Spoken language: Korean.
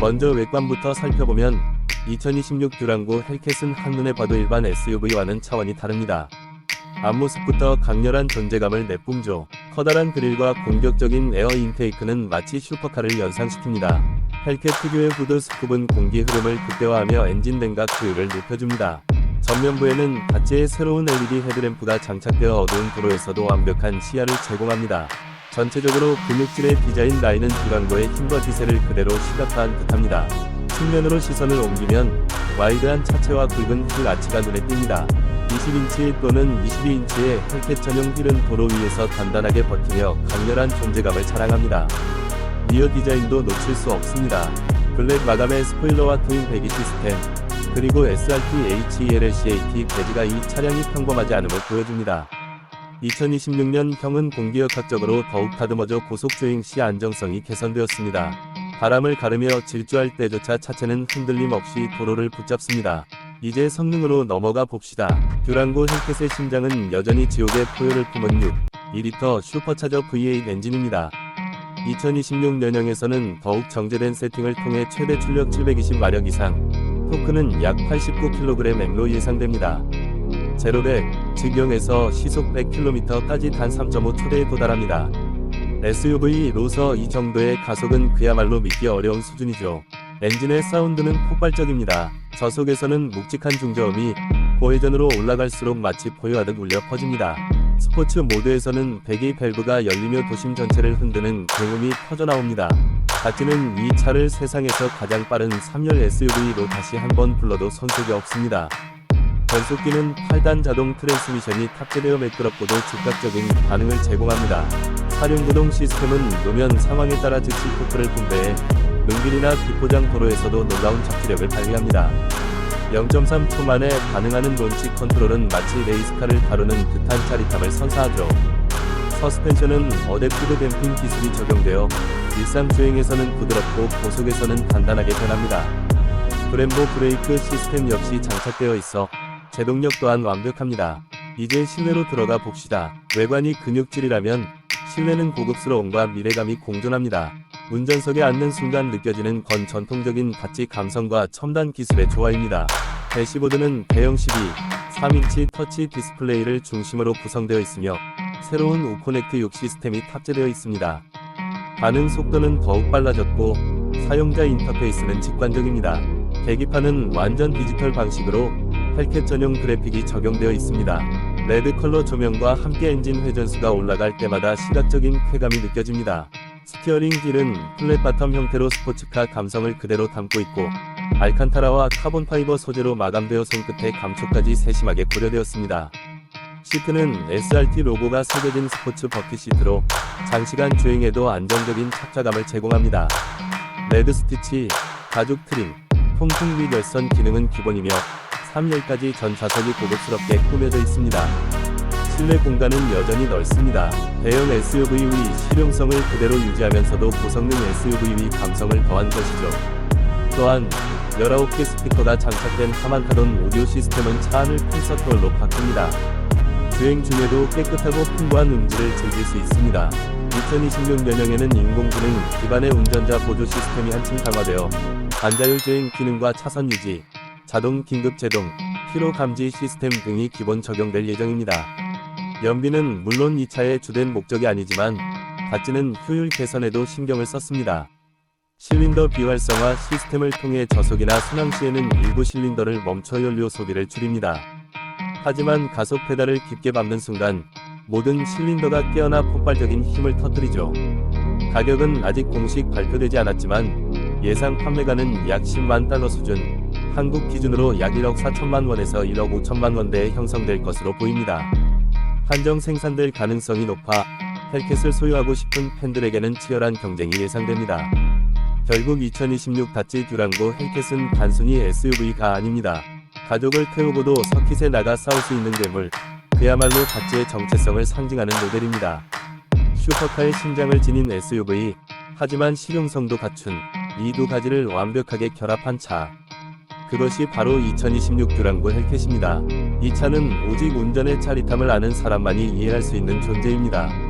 먼저 외관부터 살펴보면 2026 듀랑고 헬켓은 한눈에 봐도 일반 SUV와는 차원이 다릅니다. 앞모습부터 강렬한 존재감을 내뿜죠. 커다란 그릴과 공격적인 에어 인테이크는 마치 슈퍼카를 연상시킵니다. 헬켓 특유의 후드 스쿱은 공기 흐름을 극대화하며 엔진 냉각 효율을 높여줍니다. 전면부에는 다찌의 새로운 LED 헤드램프가 장착되어 어두운 도로에서도 완벽한 시야를 제공합니다. 전체적으로 근육질의 디자인 라인은 듀랑고의 힘과 기세를 그대로 시각화한 듯합니다. 측면으로 시선을 옮기면 와이드한 차체와 굵은 휠 아치가 눈에 띕니다. 20인치 또는 22인치의 헬켓 전용 휠은 도로 위에서 단단하게 버티며 강렬한 존재감을 자랑합니다. 리어 디자인도 놓칠 수 없습니다. 블랙 마감의 스포일러와 트윈 배기 시스템, 그리고 SRT HELCAT 배지가 이 차량이 평범하지 않음을 보여줍니다. 2026년 형은 공기역학적으로 더욱 다듬어져 고속주행 시 안정성이 개선되었습니다. 바람을 가르며 질주할 때조차 차체는 흔들림 없이 도로를 붙잡습니다. 이제 성능으로 넘어가 봅시다. 듀랑고 헬켓의 심장은 여전히 지옥의 포효를 품은 6, 2리터 슈퍼차저 V8 엔진입니다. 2026 년형에서는 더욱 정제된 세팅을 통해 최대 출력 720마력 이상, 토크는 약 89kgm로 예상됩니다. 제로백, 즉 0에서 시속 100km까지 단 3.5 초대에 도달합니다. SUV로서 이 정도의 가속은 그야말로 믿기 어려운 수준이죠. 엔진의 사운드는 폭발적입니다. 저속에서는 묵직한 중저음이 고회전으로 올라갈수록 마치 포효하듯 울려 퍼집니다. 스포츠 모드에서는 배기 밸브가 열리며 도심 전체를 흔드는 굉음이 터져나옵니다. 다찌는 이 차를 세상에서 가장 빠른 3열 SUV로 다시 한번 불러도 손색이 없습니다. 변속기는 8단 자동 트랜스미션이 탑재되어 매끄럽고도 즉각적인 반응을 제공합니다. 사륜 구동 시스템은 노면 상황에 따라 즉시 토크를 분배해 능길이나 비포장 도로에서도 놀라운 접지력을 발휘합니다. 0.3초 만에 반응하는 론치 컨트롤은 마치 레이스카를 다루는 듯한 짜릿함을 선사하죠. 서스펜션은 어댑티브 댐핑 기술이 적용되어 일상 주행에서는 부드럽고 고속에서는 단단하게 변합니다. 브렘보 브레이크 시스템 역시 장착되어 있어 제동력 또한 완벽합니다. 이제 실내로 들어가 봅시다. 외관이 근육질이라면 실내는 고급스러움과 미래감이 공존합니다. 운전석에 앉는 순간 느껴지는 건 전통적인 다치 감성과 첨단 기술의 조화입니다. 대시보드는 대형 12, 3인치 터치 디스플레이를 중심으로 구성되어 있으며 새로운 우코넥트 6 시스템이 탑재되어 있습니다. 반응 속도는 더욱 빨라졌고 사용자 인터페이스는 직관적입니다. 계기판은 완전 디지털 방식으로 헬켓 전용 그래픽이 적용되어 있습니다. 레드 컬러 조명과 함께 엔진 회전수가 올라갈 때마다 시각적인 쾌감이 느껴집니다. 스티어링 휠은 플랫 바텀 형태로 스포츠카 감성을 그대로 담고 있고 알칸타라와 카본 파이버 소재로 마감되어 손끝에 감촉까지 세심하게 고려되었습니다. 시트는 SRT 로고가 새겨진 스포츠 버킷 시트로 장시간 주행에도 안정적인 착좌감을 제공합니다. 레드 스티치, 가죽 트림, 통풍 및 열선 기능은 기본이며 3열까지 전 좌석이 고급스럽게 꾸며져 있습니다. 실내 공간은 여전히 넓습니다. 대형 SUV의 실용성을 그대로 유지하면서도 고성능 SUV의 감성을 더한 것이죠. 또한 19개 스피커가 장착된 하만카돈 오디오 시스템은 차 안을 콘서트홀로 바꿉니다. 주행 중에도 깨끗하고 풍부한 음질을 즐길 수 있습니다. 2026년형에는 인공지능 기반의 운전자 보조 시스템이 한층 강화되어 반자율 주행 기능과 차선 유지, 자동 긴급 제동, 피로 감지 시스템 등이 기본 적용될 예정입니다. 연비는 물론 이 차의 주된 목적이 아니지만 다찌는 효율 개선에도 신경을 썼습니다. 실린더 비활성화 시스템을 통해 저속이나 순항 시에는 일부 실린더를 멈춰 연료 소비를 줄입니다. 하지만 가속 페달을 깊게 밟는 순간 모든 실린더가 깨어나 폭발적인 힘을 터뜨리죠. 가격은 아직 공식 발표되지 않았지만 예상 판매가는 약 10만 달러 수준, 한국 기준으로 약 1억 4천만 원에서 1억 5천만 원대에 형성될 것으로 보입니다. 한정 생산될 가능성이 높아 헬켓을 소유하고 싶은 팬들에게는 치열한 경쟁이 예상됩니다. 결국 2026 다찌 듀랑고 헬켓은 단순히 SUV가 아닙니다. 가족을 태우고도 서킷에 나가 싸울 수 있는 괴물, 그야말로 다찌의 정체성을 상징하는 모델입니다. 슈퍼카의 심장을 지닌 SUV, 하지만 실용성도 갖춘 이 두 가지를 완벽하게 결합한 차. 그것이 바로 2026 듀랑고 헬켓입니다. 이 차는 오직 운전의 짜릿함을 아는 사람만이 이해할 수 있는 존재입니다.